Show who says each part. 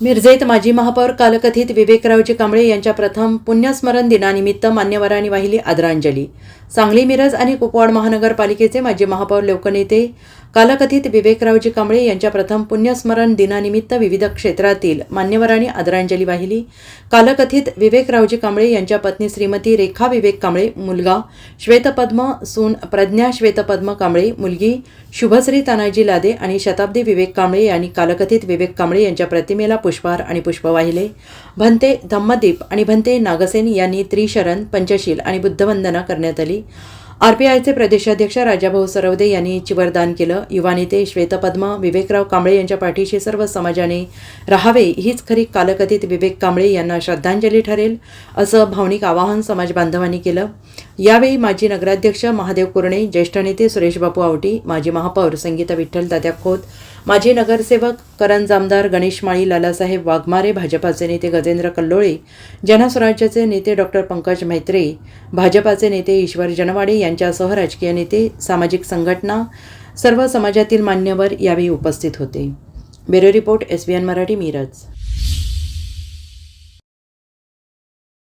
Speaker 1: मिरजेत माजी महापौर कालकथित विवेकरावजी कांबळे यांच्या प्रथम पुण्यस्मरण दिनानिमित्त मान्यवरांनी वाहिली आदरांजली. सांगली मिरज आणि कुपवाड महानगरपालिकेचे माजी महापौर लोकनेते कालकथित विवेकरावजी कांबळे यांच्या प्रथम पुण्यस्मरण दिनानिमित्त विविध क्षेत्रातील मान्यवरांनी आदरांजली वाहिली. कालकथित विवेकरावजी कांबळे यांच्या पत्नी श्रीमती रेखा विवेक कांबळे मुलगा श्वेतपद्म सून प्रज्ञा श्वेतपद्म कांबळे मुलगी शुभश्री तानाजी लादे आणि शताब्दी विवेक कांबळे यांनी कालकथित विवेक कांबळे यांच्या प्रतिमेला पुष्पहार आणि पुष्प वाहिले. भंते धम्मदीप आणि भंते नागसेन यांनी त्रिशरण पंचशील आणि बुद्धवंदना करण्यात आली. आरपीआयचे प्रदेशाध्यक्ष राजाभाऊ सरवदे यांनी चिवरदान केलं. युवा नेते श्वेतपद्म विवेकराव कांबळे यांच्या पाठीशी सर्व समाजाने राहावे हीच खरी कालकथित विवेक कांबळे यांना श्रद्धांजली ठरेल असं भावनिक आवाहन समाज बांधवांनी केलं. यावेळी माजी नगराध्यक्ष महादेव कुरणे ज्येष्ठ नेते सुरेश बापू आवटी माजी महापौर संगीता विठ्ठल तात्या खोत माजी नगरसेवक करंज आमदार गणेश माळी लालासाहेब वाघमारे भाजपाचे नेते गजेंद्र कल्लोळे जनस्वराज्याचे नेते डॉक्टर पंकज मैत्रे भाजपाचे नेते ईश्वर जनवाडे यांच्यासह राजकीय नेते सामाजिक संघटना सर्व समाजातील मान्यवर यावेळी उपस्थित होते. Bureau report S B N Marathi Miraj.